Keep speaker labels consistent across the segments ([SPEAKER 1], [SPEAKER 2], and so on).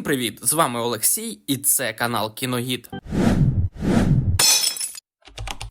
[SPEAKER 1] Всім привіт! З вами Олексій, і це канал Кіногід.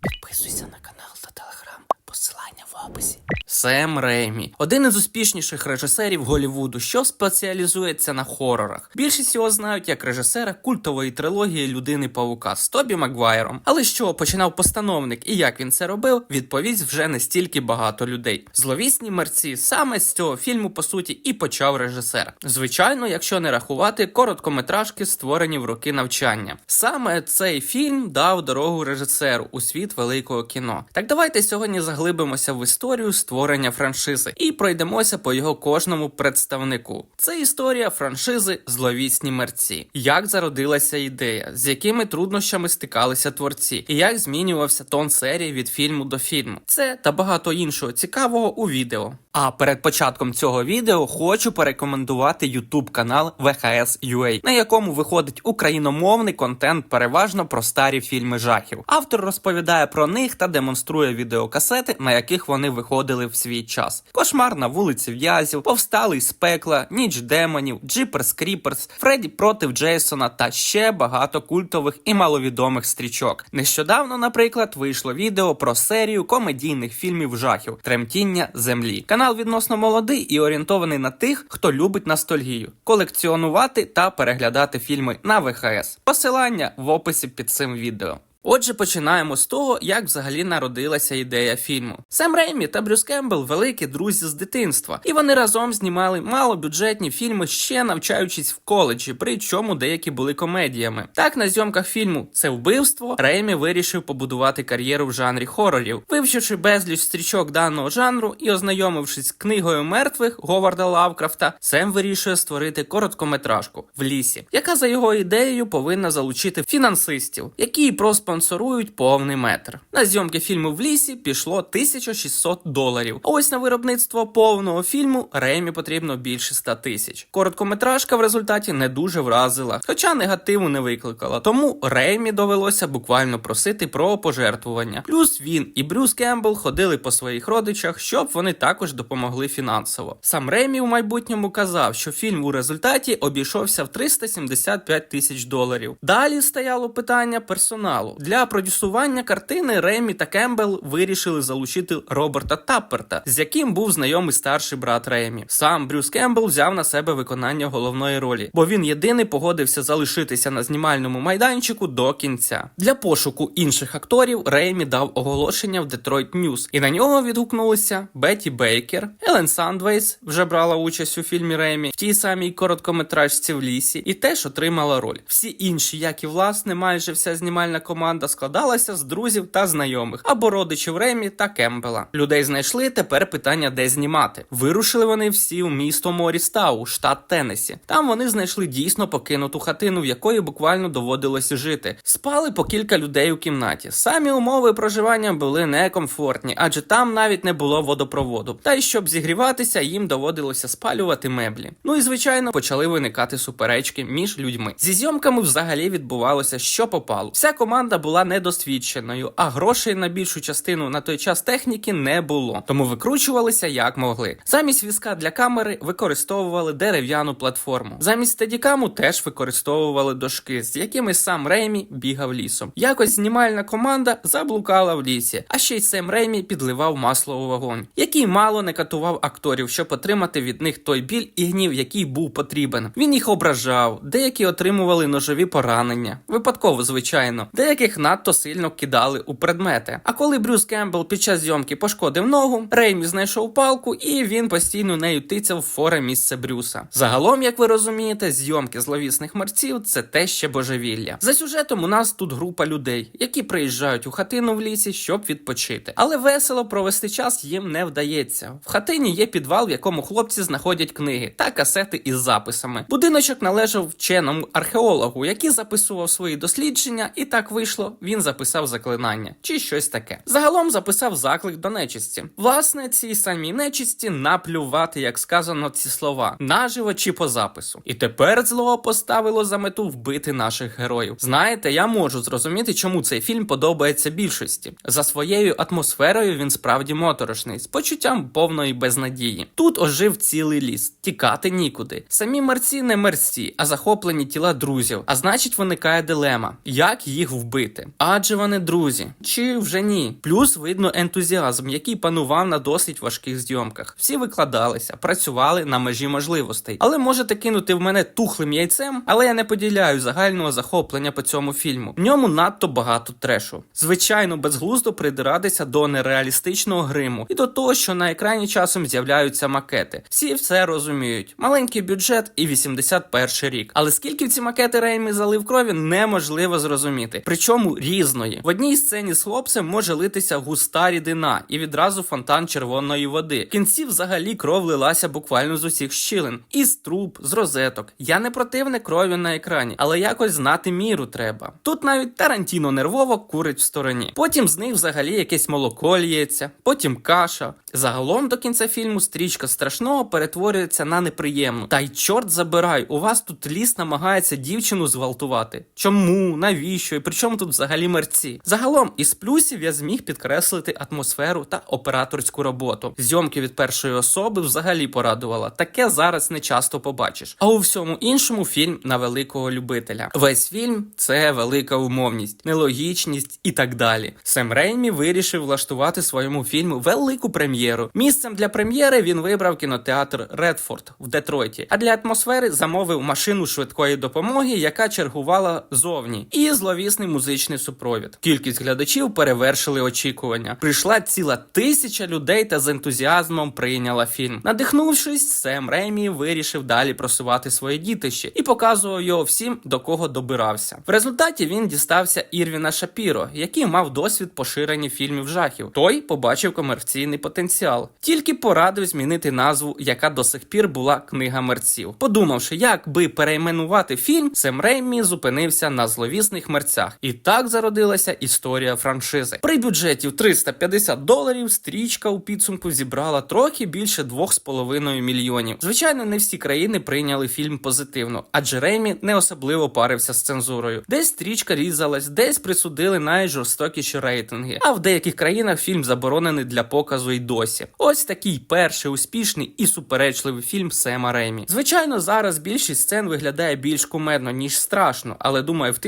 [SPEAKER 1] Підписуйся на канал та телеграм. Посилання в описі. Сем Реймі один із успішніших режисерів Голівуду, що спеціалізується на хорорах. Більшість його знають як режисера культової трилогії Людини Павука з Тобі Макгвайром. Але чого починав постановник і як він це робив, відповість вже не стільки багато людей. Зловісні мерці саме з цього фільму по суті і почав режисер. Звичайно, якщо не рахувати короткометражки, створені в роки навчання. Саме цей фільм дав дорогу режисеру у світ великого кіно. Так давайте сьогодні заглибимося в історію створення франшизи і пройдемося по його кожному представнику. Це історія франшизи Зловісні мерці. Як зародилася ідея, з якими труднощами стикалися творці, і як змінювався тон серії від фільму до фільму. Це та багато іншого цікавого у відео. А перед початком цього відео хочу порекомендувати YouTube канал VHS.ua, на якому виходить україномовний контент переважно про старі фільми жахів. Автор розповідає про них та демонструє відеокасети, на яких вони виходили в свій час. Кошмар на вулиці В'язів, Повсталий з пекла, Ніч демонів, Джиперс Кріперс, Фредді проти Джейсона та ще багато культових і маловідомих стрічок. Нещодавно, наприклад, вийшло відео про серію комедійних фільмів жахів Тремтіння землі. Канал відносно молодий і орієнтований на тих, хто любить ностальгію, колекціонувати та переглядати фільми на ВХС. Посилання в описі під цим відео. Отже, починаємо з того, як взагалі народилася ідея фільму. Сем Реймі та Брюс Кембл великі друзі з дитинства, і вони разом знімали малобюджетні фільми, ще навчаючись в коледжі, причому деякі були комедіями. Так, на зйомках фільму це вбивство Реймі вирішив побудувати кар'єру в жанрі хорорів, вивчивши безліч стрічок даного жанру і ознайомившись з книгою мертвих Говарда Лавкрафта, Сем вирішує створити короткометражку в лісі, яка за його ідеєю повинна залучити фінансистів, які проспонсорують повний метр. На зйомки фільму в лісі пішло 1600 доларів. А ось на виробництво повного фільму Ремі потрібно більше 100 тисяч. Короткометражка в результаті не дуже вразила, хоча негативу не викликала. Тому Ремі довелося буквально просити про пожертвування. Плюс він і Брюс Кембл ходили по своїх родичах, щоб вони також допомогли фінансово. Сам Ремі у майбутньому казав, що фільм у результаті обійшовся в 375 тисяч доларів. Далі стояло питання персоналу. Для продюсування картини Ремі та Кембл вирішили залучити Роберта Тапперта, з яким був знайомий старший брат Ремі. Сам Брюс Кембл взяв на себе виконання головної ролі, бо він єдиний погодився залишитися на знімальному майданчику до кінця. Для пошуку інших акторів Ремі дав оголошення в Detroit News, і на нього відгукнулися Бетті Бейкер, Елен Сандвейс вже брала участь у фільмі Ремі в тій самій короткометражці в лісі, і теж отримала роль. Всі інші, як і власне, майже вся знімальна команда складалася з друзів та знайомих або родичів Ремі та Кембела. Людей знайшли тепер питання, де знімати. Вирушили вони всі у місто Морістау, штат Теннесі. Там вони знайшли дійсно покинуту хатину, в якої буквально доводилося жити. Спали по кілька людей у кімнаті. Самі умови проживання були некомфортні, адже там навіть не було водопроводу. Та й щоб зігріватися, їм доводилося спалювати меблі. Ну і звичайно почали виникати суперечки між людьми. Зі зйомками взагалі відбувалося, що попало. Вся команда була недосвідченою, а грошей на більшу частину на той час техніки не було, тому викручувалися як могли. Замість візка для камери використовували дерев'яну платформу. Замість стедікаму теж використовували дошки, з якими сам Реймі бігав лісом. Якось знімальна команда заблукала в лісі, а ще й Сем Реймі підливав масло у вогонь, який мало не катував акторів, щоб отримати від них той біль і гнів, який був потрібен. Він їх ображав, деякі отримували ножові поранення, випадково, звичайно, деяких надто сильно кидали у предмети. А коли Брюс Кембл під час зйомки пошкодив ногу, Реймі знайшов палку і він постійно нею тицяв в форе місце Брюса. Загалом, як ви розумієте, зйомки зловісних мерців це те ще божевілля. За сюжетом у нас тут група людей, які приїжджають у хатину в лісі, щоб відпочити. Але весело провести час їм не вдається. В хатині є підвал, в якому хлопці знаходять книги та касети із записами. Будиночок належав вченому археологу, який записував свої дослідження, і так вийшло. Вийшло, він записав заклинання чи щось таке. Загалом записав заклик до нечисті. Власне, цій самій нечисті наплювати, як сказано ці слова, наживо чи по запису. І тепер зло поставило за мету вбити наших героїв. Знаєте, я можу зрозуміти, чому цей фільм подобається більшості. За своєю атмосферою він справді моторошний, з почуттям повної безнадії. Тут ожив цілий ліс, тікати нікуди. Самі мерці не мерці, а захоплені тіла друзів. А значить, виникає дилема, як їх вбити. Адже вони друзі, чи вже ні. Плюс видно ентузіазм, який панував на досить важких зйомках. Всі викладалися, працювали на межі можливостей. Але можете кинути в мене тухлим яйцем, але я не поділяю загального захоплення по цьому фільму. В ньому надто багато трешу. Звичайно, безглуздо придиратися до нереалістичного гриму і до того, що на екрані часом з'являються макети. Всі все розуміють. Маленький бюджет і 81 рік. Але скільки ці макети Реймі залив крові, неможливо зрозуміти. Причому різної. В одній сцені з хлопцем може литися густа рідина і відразу фонтан червоної води. В кінці взагалі кров лилася буквально з усіх щілин. Із труб, з розеток. Я не противник крові на екрані, але якось знати міру треба. Тут навіть Тарантіно нервово курить в стороні. Потім з них взагалі якесь молоко лється, потім каша. Загалом до кінця фільму стрічка страшного перетворюється на неприємну. Та й чорт забирай, у вас тут ліс намагається дівчину зґвалтувати. Чому? Навіщо? І при чому тут взагалі мерці? Загалом із плюсів я зміг підкреслити атмосферу та операторську роботу. Зйомки від першої особи взагалі порадувала. Таке зараз не часто побачиш. А у всьому іншому фільм на великого любителя. Весь фільм це велика умовність, нелогічність і так далі. Сем Реймі вирішив влаштувати своєму фільму велику прем'єру. Місцем для прем'єри він вибрав кінотеатр Редфорд в Детройті, а для атмосфери замовив машину швидкої допомоги, яка чергувала зовні, і зловісний музичний супровід. Кількість глядачів перевершили очікування. Прийшла ціла тисяча людей та з ентузіазмом прийняла фільм. Надихнувшись, Сем Реймі вирішив далі просувати своє дітище і показував його всім, до кого добирався. В результаті він дістався Ірвіна Шапіро, який мав досвід поширення фільмів жахів. Той побачив комерційний потенціал, тільки порадив змінити назву, яка до сих пір була книга мерців. Подумавши, як би перейменувати фільм, Сем Реймі зупинився на зловісних мерцях, і так зародилася історія франшизи. При бюджеті в 350 доларів стрічка у підсумку зібрала трохи більше 2,5 мільйонів. Звичайно, не всі країни прийняли фільм позитивно, адже Реймі не особливо парився з цензурою. Десь стрічка різалась, десь присудили найжорстокіші рейтинги. А в деяких країнах фільм заборонений для показу й досі. Ось такий перший успішний і суперечливий фільм Сема Реймі. Звичайно, зараз більшість сцен виглядає більш кумедно ніж страшно, але думаю, в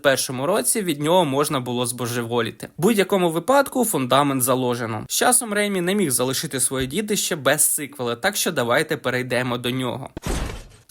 [SPEAKER 1] 1981 році від нього можна було збожеволіти. В будь-якому випадку фундамент заложено. З часом Реймі не міг залишити своє дітище без сиквела, так що давайте перейдемо до нього.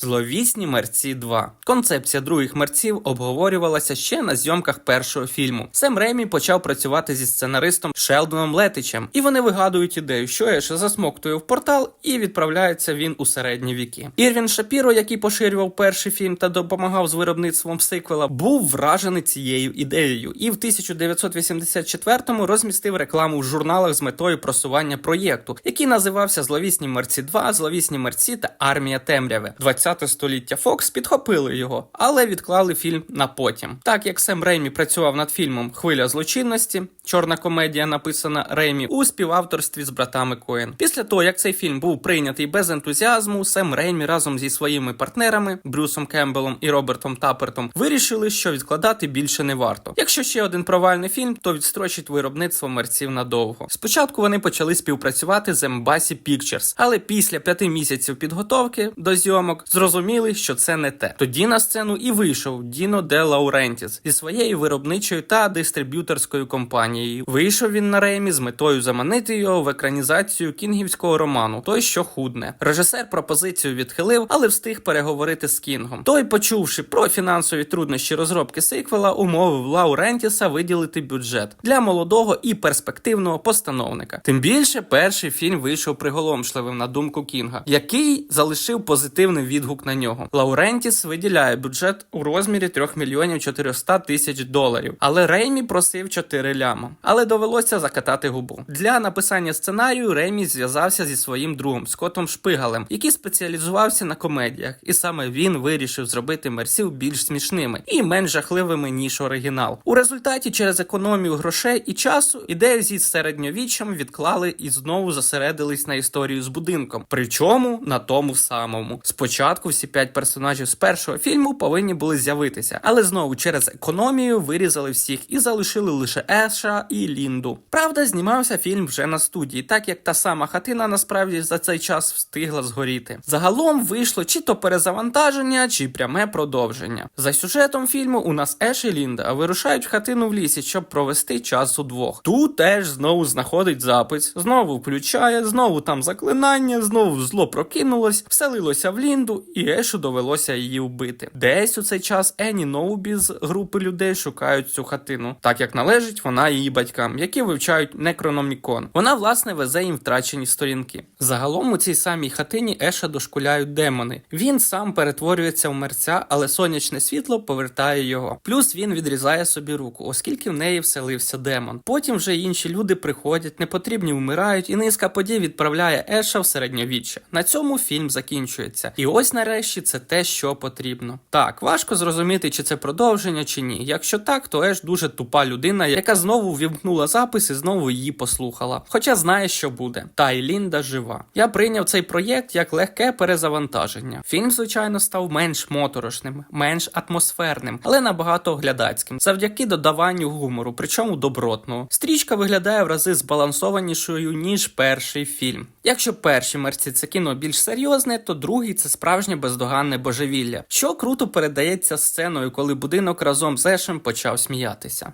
[SPEAKER 1] Зловісні мерці 2. Концепція других мерців обговорювалася ще на зйомках першого фільму. Сем Ремі почав працювати зі сценаристом Шелдоном Летичем, і вони вигадують ідею, що Еш засмоктує в портал, і відправляється він у середні віки. Ірвін Шапіро, який поширював перший фільм та допомагав з виробництвом сиквела, був вражений цією ідеєю, і в 1984-му розмістив рекламу в журналах з метою просування проєкту, який називався Зловісні мерці 2, Зловісні мерці та Армія темряви. 20 століття Фокс підхопили його, але відклали фільм на потім. Так як Сем Реймі працював над фільмом Хвиля злочинності, чорна комедія, написана Реймі у співавторстві з братами Коен. Після того, як цей фільм був прийнятий без ентузіазму, Сем Реймі разом зі своїми партнерами Брюсом Кембелом і Робертом Тапертом вирішили, що відкладати більше не варто. Якщо ще один провальний фільм, то відстрочить виробництво мерців надовго. Спочатку вони почали співпрацювати з Embassy Pictures, але після п'яти місяців підготовки до зйомок зрозуміли, що це не те. Тоді на сцену і вийшов Діно Де Лаурентіс зі своєю виробничою та дистриб'юторською компанією. Вийшов він на Реймі з метою заманити його в екранізацію кінгівського роману Той, що худне. Режисер пропозицію відхилив, але встиг переговорити з Кінгом. Той, почувши про фінансові труднощі розробки сиквела, умовив Лаурентіса виділити бюджет для молодого і перспективного постановника. Тим більше перший фільм вийшов приголомшливим на думку Кінга, який залишив позитивний відгук відгук на нього. Лаурентіс виділяє бюджет у розмірі 3 мільйонів 400 тисяч доларів, але Реймі просив 4 ляма. Але довелося закатати губу. Для написання сценарію Реймі зв'язався зі своїм другом Скоттом Шпигалем, який спеціалізувався на комедіях, і саме він вирішив зробити мерсів більш смішними і менш жахливими ніж оригінал. У результаті, через економію грошей і часу, ідею зі середньовіччям відклали і знову зосередились на історію з будинком. Причому на тому самому. Спочатку всі п'ять персонажів з першого фільму повинні були з'явитися, але знову через економію вирізали всіх і залишили лише Еша і Лінду. Правда, знімався фільм вже на студії, так як та сама хатина насправді за цей час встигла згоріти. Загалом вийшло чи то перезавантаження, чи пряме продовження. За сюжетом фільму у нас Еш і Лінда вирушають в хатину в лісі, щоб провести час удвох. Тут теж знову знаходить запис, знову включає, знову там заклинання, знову зло прокинулось, вселилося в Лінду, і Ешу довелося її вбити. Десь у цей час Ені Ноубі з групи людей шукають цю хатину, так як належить вона її батькам, які вивчають некрономікон. Вона власне везе їм втрачені сторінки. Загалом у цій самій хатині Еша дошкуляють демони. Він сам перетворюється в мерця, але сонячне світло повертає його. Плюс він відрізає собі руку, оскільки в неї вселився демон. Потім вже інші люди приходять, непотрібні вмирають, і низка подій відправляє Еша в середньовіччя. На цьому фільм закінчується. І ось нарешті це те, що потрібно. Так, важко зрозуміти, чи це продовження, чи ні. Якщо так, то Еш дуже тупа людина, яка знову вімкнула запис і знову її послухала. Хоча знає, що буде. Та й Лінда жива. Я прийняв цей проєкт як легке перезавантаження. Фільм, звичайно, став менш моторошним, менш атмосферним, але набагато оглядацьким, завдяки додаванню гумору, причому добротного. Стрічка виглядає в рази збалансованішою ніж перший фільм. Якщо перші мерці це кіно більш серйозне, то другий це справжнє бездоганне божевілля, що круто передається сценою, коли будинок разом з Ешем почав сміятися.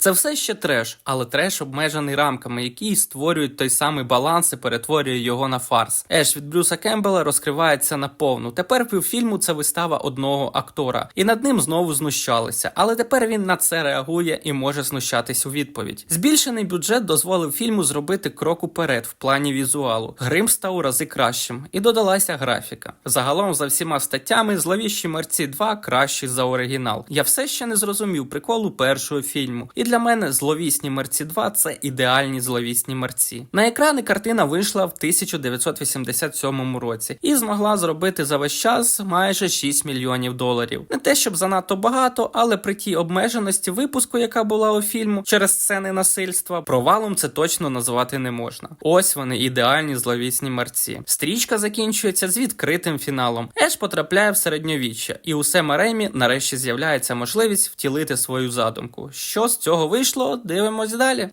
[SPEAKER 1] Це все ще треш, але треш обмежений рамками, які створюють той самий баланс і перетворює його на фарс. Еш від Брюса Кембела розкривається наповну. Тепер півфільму це вистава одного актора, і над ним знову знущалися. Але тепер він на це реагує і може знущатись у відповідь. Збільшений бюджет дозволив фільму зробити крок уперед в плані візуалу. Грим став у рази кращим, і додалася графіка. Загалом, за всіма статтями, зловіщі мерці 2 кращі за оригінал. Я все ще не зрозумів приколу першого фільму. І для мене зловісні мерці 2 це ідеальні зловісні мерці. На екрани картина вийшла в 1987 році і змогла зробити за весь час майже 6 мільйонів доларів. Не те, щоб занадто багато, але при тій обмеженості випуску, яка була у фільму через сцени насильства, провалом це точно назвати не можна. Ось вони ідеальні зловісні мерці. Стрічка закінчується з відкритим фіналом. Еш потрапляє в середньовіччя, і у Сема Ремі нарешті з'являється можливість втілити свою задумку. Що з цього вийшло? Дивимось далі.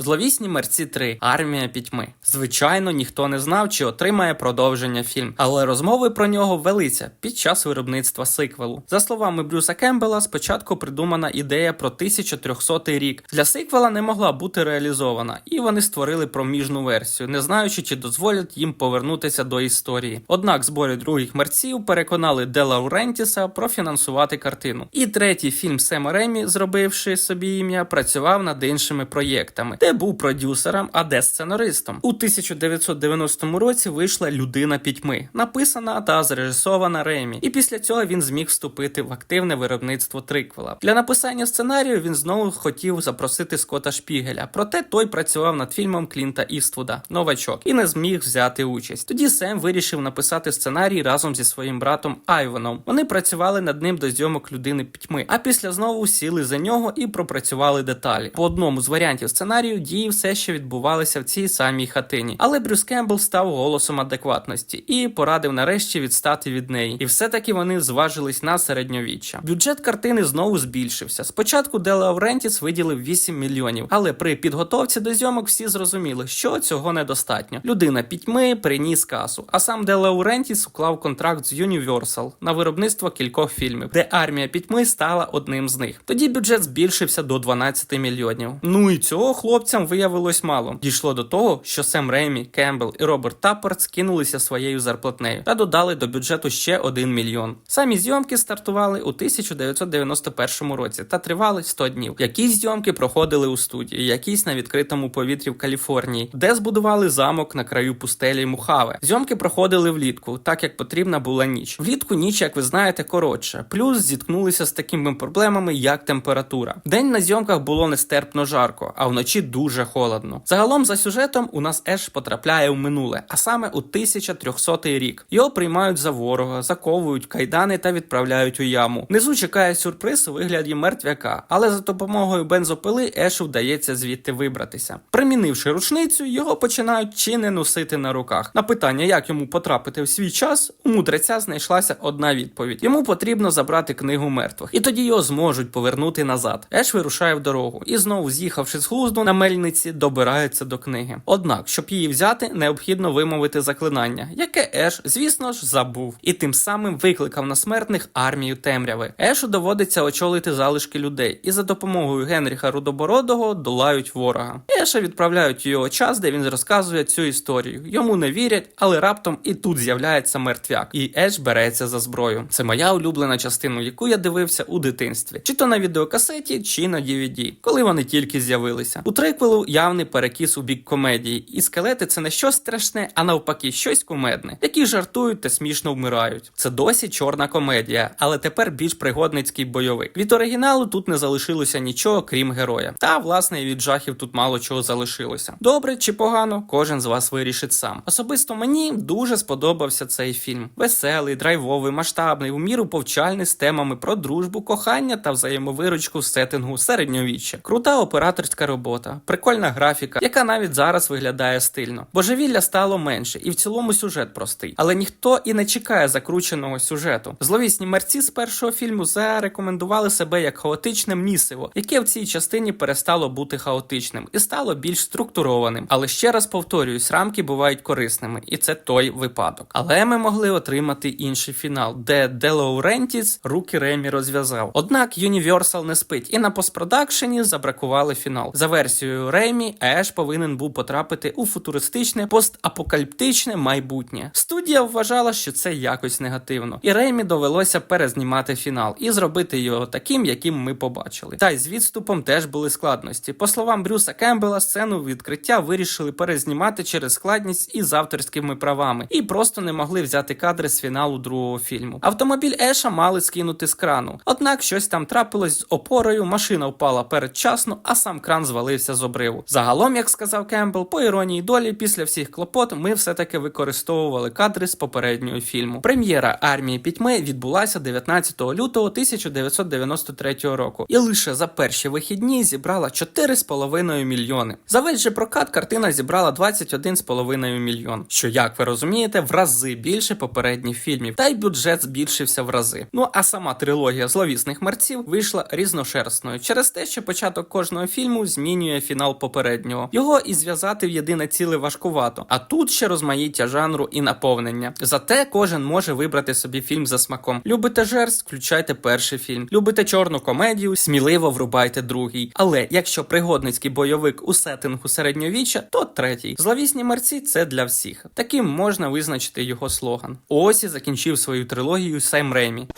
[SPEAKER 1] Зловісні мерці 3. Армія пітьми. Звичайно, ніхто не знав, чи отримає продовження фільм, але розмови про нього велися під час виробництва сиквелу. За словами Брюса Кембела, спочатку придумана ідея про 1300 рік. Для сиквела не могла бути реалізована, і вони створили проміжну версію, не знаючи, чи дозволять їм повернутися до історії. Однак збори других мерців переконали Де Лаурентіса профінансувати картину. І третій фільм Сема Ремі, зробивши собі ім'я, працював над іншими проєктами, де був продюсером, а де сценаристом. У 1990 році вийшла Людина пітьми, написана та зрежисована Ремі. І після цього він зміг вступити в активне виробництво триквела. Для написання сценарію він знову хотів запросити Скотта Шпігеля, проте той працював над фільмом Клінта Іствуда Новачок і не зміг взяти участь. Тоді Сем вирішив написати сценарій разом зі своїм братом Айвоном. Вони працювали над ним до зйомок людини пітьми, а після знову сіли за нього і пропрацювали деталі. По одному з варіантів сценарію дії все ще відбувалися в цій самій хатині, але Брюс Кембл став голосом адекватності і порадив нарешті відстати від неї. І все-таки вони зважились на середньовіччя. Бюджет картини знову збільшився. Спочатку Де Лаурентіс виділив 8 мільйонів, але при підготовці до зйомок всі зрозуміли, що цього недостатньо. Людина пітьми приніс касу, а сам Де Лаурентіс уклав контракт з Universal на виробництво кількох фільмів, де армія пітьми стала одним з них. Тоді бюджет збільшився до 12 мільйонів. Ну і цього хлопця хлопцям виявилось мало. Дійшло до того, що Сем Реймі, Кембл і Роберт Таппорт скинулися своєю зарплатнею та додали до бюджету ще 1 мільйон. Самі зйомки стартували у 1991 році та тривали 100 днів. Якісь зйомки проходили у студії, якісь на відкритому повітрі в Каліфорнії, де збудували замок на краю пустелі Мухаве. Зйомки проходили влітку, так як потрібна була ніч. Влітку ніч, як ви знаєте, коротша. Плюс зіткнулися з такими проблемами, як температура. День на зйомках було нестерпно жарко, а вночі дуже холодно. Загалом за сюжетом у нас Еш потрапляє в минуле, а саме у 1300 рік. Його приймають за ворога, заковують кайдани та відправляють у яму. Внизу чекає сюрприз у вигляді мертвяка, але за допомогою бензопили Ешу вдається звідти вибратися. Примінивши рушницю, його починають чи не носити на руках. На питання, як йому потрапити в свій час, у мудреця знайшлася одна відповідь: йому потрібно забрати книгу мертвих, і тоді його зможуть повернути назад. Еш вирушає в дорогу і знову, з'їхавши з глузду мельниці, добирається до книги. Однак, щоб її взяти, необхідно вимовити заклинання, яке Еш, звісно ж, забув, і тим самим викликав на смертних армію темряви. Ешу доводиться очолити залишки людей, і за допомогою Генріха Рудобородого долають ворога. Еша відправляють у його час, де він розказує цю історію. Йому не вірять, але раптом і тут з'являється мертвяк, і Еш береться за зброю. Це моя улюблена частина, яку я дивився у дитинстві, чи то на відеокасеті, чи на DVD, коли вони тільки з'явилися. У триквелу явний перекіс у бік комедії, і скелети це не щось страшне, а навпаки, щось кумедне, які жартують та смішно вмирають. Це досі чорна комедія, але тепер більш пригодницький бойовик. Від оригіналу тут не залишилося нічого, крім героя. Та власне і від жахів тут мало чого залишилося. Добре чи погано, кожен з вас вирішить сам. Особисто мені дуже сподобався цей фільм. Веселий, драйвовий, масштабний, у міру повчальний з темами про дружбу, кохання та взаємовиручку в сеттингу середньовіччя. Крута операторська робота, прикольна графіка, яка навіть зараз виглядає стильно. Божевілля стало менше, і в цілому сюжет простий. Але ніхто і не чекає закрученого сюжету. Зловісні мерці з першого фільму зарекомендували себе як хаотичне місиво, яке в цій частині перестало бути хаотичним і стало більш структурованим. Але ще раз повторююсь, рамки бувають корисними, і це той випадок. Але ми могли отримати інший фінал, де Де Лаурентіс руки Ремі розв'язав. Однак Universal не спить, і на постпродакшені забракували фінал. За версією Ремі, Еш повинен був потрапити у футуристичне постапокаліптичне майбутнє. Студія вважала, що це якось негативно, і Ремі довелося перезнімати фінал і зробити його таким, яким ми побачили. Та й з відступом теж були складності. По словам Брюса Кембела, сцену відкриття вирішили перезнімати через складність із авторськими правами і просто не могли взяти кадри з фіналу другого фільму. Автомобіль Еша мали скинути з крану. Однак щось там трапилось з опорою, машина впала передчасно, а сам кран звалився з обриву. Загалом, як сказав Кембл, по іронії долі, після всіх клопот ми все-таки використовували кадри з попереднього фільму. Прем'єра армії пітьми відбулася 19 лютого 1993 року, і лише за перші вихідні зібрала 4,5 мільйони. За весь же прокат картина зібрала 21,5 мільйон, що, як ви розумієте, в рази більше попередніх фільмів, та й бюджет збільшився в рази. Ну а сама трилогія зловісних мерців вийшла різношерстною через те, що початок кожного фільму змінює фінал попереднього. Його і зв'язати в єдине ціле важкувато. А тут ще розмаїття жанру і наповнення. Зате кожен може вибрати собі фільм за смаком. Любите жерсть, включайте перший фільм. Любите чорну комедію, сміливо врубайте другий. Але якщо пригодницький бойовик у сеттингу середньовіччя, то третій. Зловісні мерці це для всіх. Таким можна визначити його слоган. Ось і закінчив свою трилогію Сем Реймі.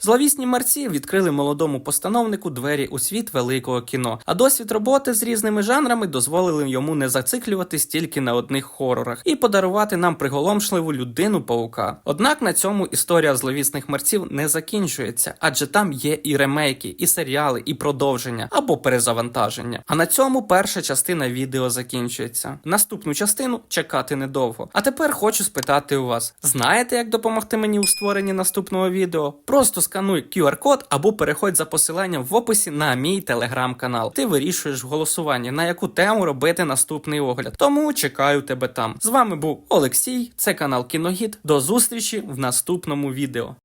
[SPEAKER 1] Зловісні мерці відкрили молодому постановнику двері у світ великого кіно, а досвід роботи з різними жанрами дозволили йому не зациклюватись тільки на одних хорорах і подарувати нам приголомшливу людину паука. Однак на цьому історія зловісних мерців не закінчується, адже там є і ремейки, і серіали, і продовження або перезавантаження. А на цьому перша частина відео закінчується. Наступну частину чекати недовго. А тепер хочу спитати у вас: знаєте, як допомогти мені у створенні наступного відео? Просто скануй QR-код або переходь за посиланням в описі на мій телеграм-канал. Ти вирішуєш в голосуванні, на яку тему робити наступний огляд. Тому чекаю тебе там. З вами був Олексій, це канал Кіногід. До зустрічі в наступному відео.